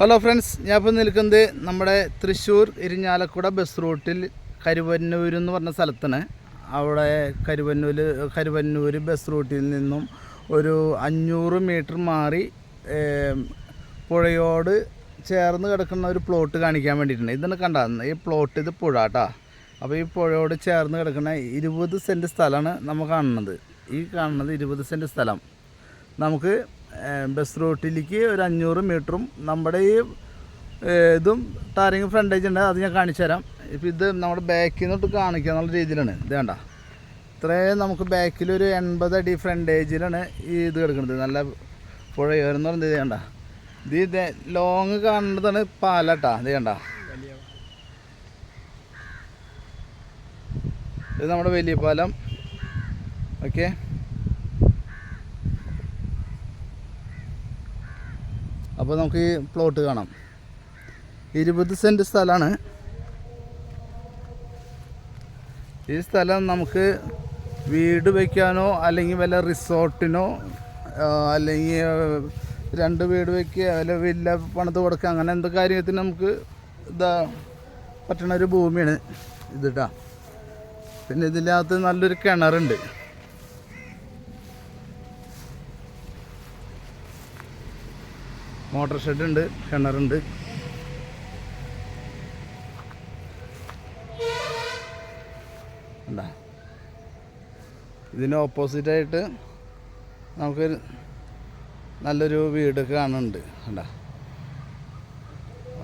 Hello friends ഞാൻ ഇപ്പോൾ നിൽക്കുന്നത് നമ്മുടെ തൃശ്ശൂർ ഇരിഞ്ഞാലക്കുട ബസ് റൂട്ടിൽ കരുവന്നൂർ എന്ന് പറഞ്ഞ സ്ഥലത്താണ്. അവിടെ കരുവന്നൂർ കരുവന്നൂർ ബസ് റൂട്ടിൽ നിന്നും ഒരു അഞ്ഞൂറ് മീറ്റർ മാറി പുഴയോട് ചേർന്ന് കിടക്കുന്ന ഒരു പ്ലോട്ട് കാണിക്കാൻ വേണ്ടിയിട്ടുണ്ട്. ഇതാണ് കണ്ടാകുന്നത് ഈ പ്ലോട്ട് ഇത് പുഴ കേട്ടോ അപ്പോൾ ഈ പുഴയോട് ചേർന്ന് കിടക്കുന്ന ഇരുപത് സെന്റ് സ്ഥലമാണ് നമ്മൾ കാണുന്നത്. ഈ കാണുന്നത് ഇരുപത് സെന്റ് സ്ഥലം. നമുക്ക് ബസ് റൂട്ടിലേക്ക് ഒരു അഞ്ഞൂറ് മീറ്ററും നമ്മുടെ ഈ ഇതും ടാറിങ് ഫ്രണ്ടേജ് ഉണ്ട്. അത് ഞാൻ കാണിച്ചു തരാം. ഇപ്പോൾ ഇത് നമ്മുടെ ബാക്കിൽ നിന്നിട്ട് കാണിക്കുക എന്നുള്ള രീതിയിലാണ്. ഇത് വേണ്ട ഇത്രയും നമുക്ക് ബാക്കിൽ ഒരു എൺപത് അടി ഫ്രണ്ടേജിലാണ് ഈ ഇത് കിടക്കുന്നത്. നല്ല പുഴയോരെന്ന് പറഞ്ഞത് ഇത് വേണ്ട ഇത് ലോങ് കാണുന്നതാണ് പാലട്ടാ ഇത് വേണ്ട ഇത് നമ്മുടെ വലിയ പാലം. ഓക്കെ അപ്പോൾ നമുക്ക് ഈ പ്ലോട്ട് കാണാം. ഇരുപത് സെന്റ് സ്ഥലമാണ്. ഈ സ്ഥലം നമുക്ക് വീട് വയ്ക്കാനോ അല്ലെങ്കിൽ വല്ല റിസോർട്ടിനോ അല്ലെങ്കിൽ രണ്ട് വീട് വയ്ക്കുക അല്ല വില്ല പണിത് കൊടുക്കുക അങ്ങനെ എന്ത് കാര്യത്തിന് നമുക്ക് ഇതാ പറ്റണ ഒരു ഭൂമിയാണ് ഇതിട്ടാ പിന്നെ ഇതിനകത്ത് നല്ലൊരു കിണറുണ്ട്. മോട്ടോർ ഷെഡ് ഉണ്ട് കിണറുണ്ട് എന്താ ഇതിന് ഓപ്പോസിറ്റായിട്ട് നമുക്ക് നല്ലൊരു വീട് കാണുന്നുണ്ട് കണ്ടാ?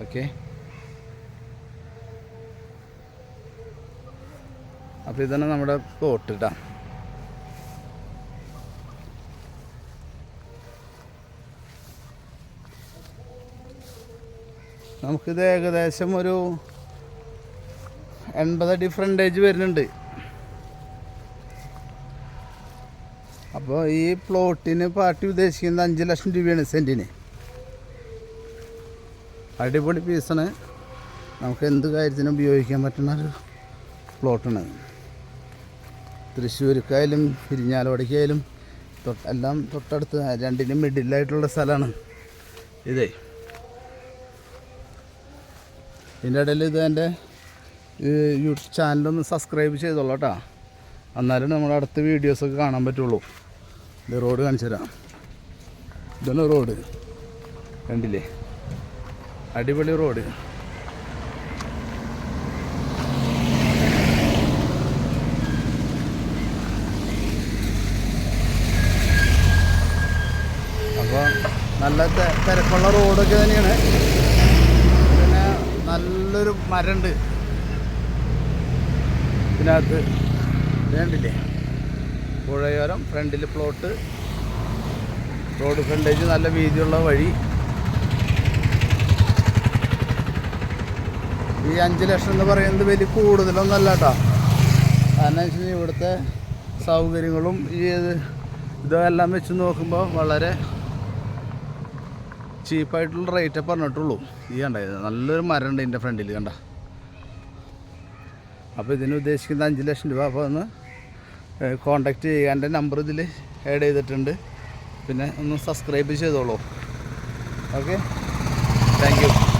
ഓക്കെ അപ്പോൾ ഇതാണ് നമ്മുടെ പ്ലോട്ട് കേട്ടോ നമുക്കിത് ഏകദേശം ഒരു എൺപത് അടി ഫ്രണ്ടേജ് വരുന്നുണ്ട്. അപ്പോൾ ഈ പ്ലോട്ടിന് പാർട്ടി ഉദ്ദേശിക്കുന്നത് അഞ്ച് ലക്ഷം രൂപയാണ് സെന്റിന് അടിപൊളി പീസാണ് നമുക്ക് എന്ത് കാര്യത്തിനും ഉപയോഗിക്കാൻ പറ്റുന്ന ഒരു പ്ലോട്ടാണ് തൃശ്ശൂർക്കായാലും ഇരിഞ്ഞാലോടയ്ക്കായാലും എല്ലാം തൊട്ടടുത്ത് രണ്ടിനും മിഡിലായിട്ടുള്ള സ്ഥലമാണ്. ഇതേ. ഇതിന്റെ ഇടയിൽ ഇത് എന്റെ യൂട്യൂബ് ചാനലൊന്ന് സബ്സ്ക്രൈബ് ചെയ്തോളൂ കേട്ടോ എന്നാലും നമ്മുടെ അടുത്ത വീഡിയോസൊക്കെ കാണാൻ പറ്റുള്ളൂ. ഇത് റോഡ് കാണിച്ചു തരാം. ഇതാണ് റോഡ് കണ്ടില്ലേ? അടിപൊളി റോഡ് അപ്പോൾ നല്ല തിരക്കുള്ള റോഡൊക്കെ തന്നെയാണ്. നല്ലൊരു മരമുണ്ട് ഇതിനകത്ത് വേണ്ടില്ലേ പുഴയോരം ഫ്രണ്ടിൽ പ്ലോട്ട്. റോഡ് ഫ്രണ്ടേജ് നല്ല വീതിയുള്ള വഴി. ഈ അഞ്ച് ലക്ഷം എന്ന് പറയുന്നത് വലിയ കൂടുതലൊന്നല്ല കേട്ടോ കാരണം വെച്ച് കഴിഞ്ഞാൽ ഇവിടുത്തെ സൗകര്യങ്ങളും ഈ ഇത് ഇതെല്ലാം വെച്ച് നോക്കുമ്പോൾ വളരെ ചീപ്പായിട്ടുള്ള റേറ്റേ പറഞ്ഞിട്ടുള്ളൂ. ഈ കണ്ട നല്ലൊരു മരം ഉണ്ട് എന്റെ ഫ്രണ്ടിൽ കണ്ട? അപ്പോൾ ഇതിന് ഉദ്ദേശിക്കുന്ന അഞ്ച് ലക്ഷം രൂപ. അപ്പോൾ ഒന്ന് കോണ്ടാക്ട് ചെയ്യുക. എന്റെ നമ്പർ ഇതിൽ ആഡ് ചെയ്തിട്ടുണ്ട്. പിന്നെ ഒന്ന് സബ്സ്ക്രൈബ് ചെയ്തോളൂ. Okay thank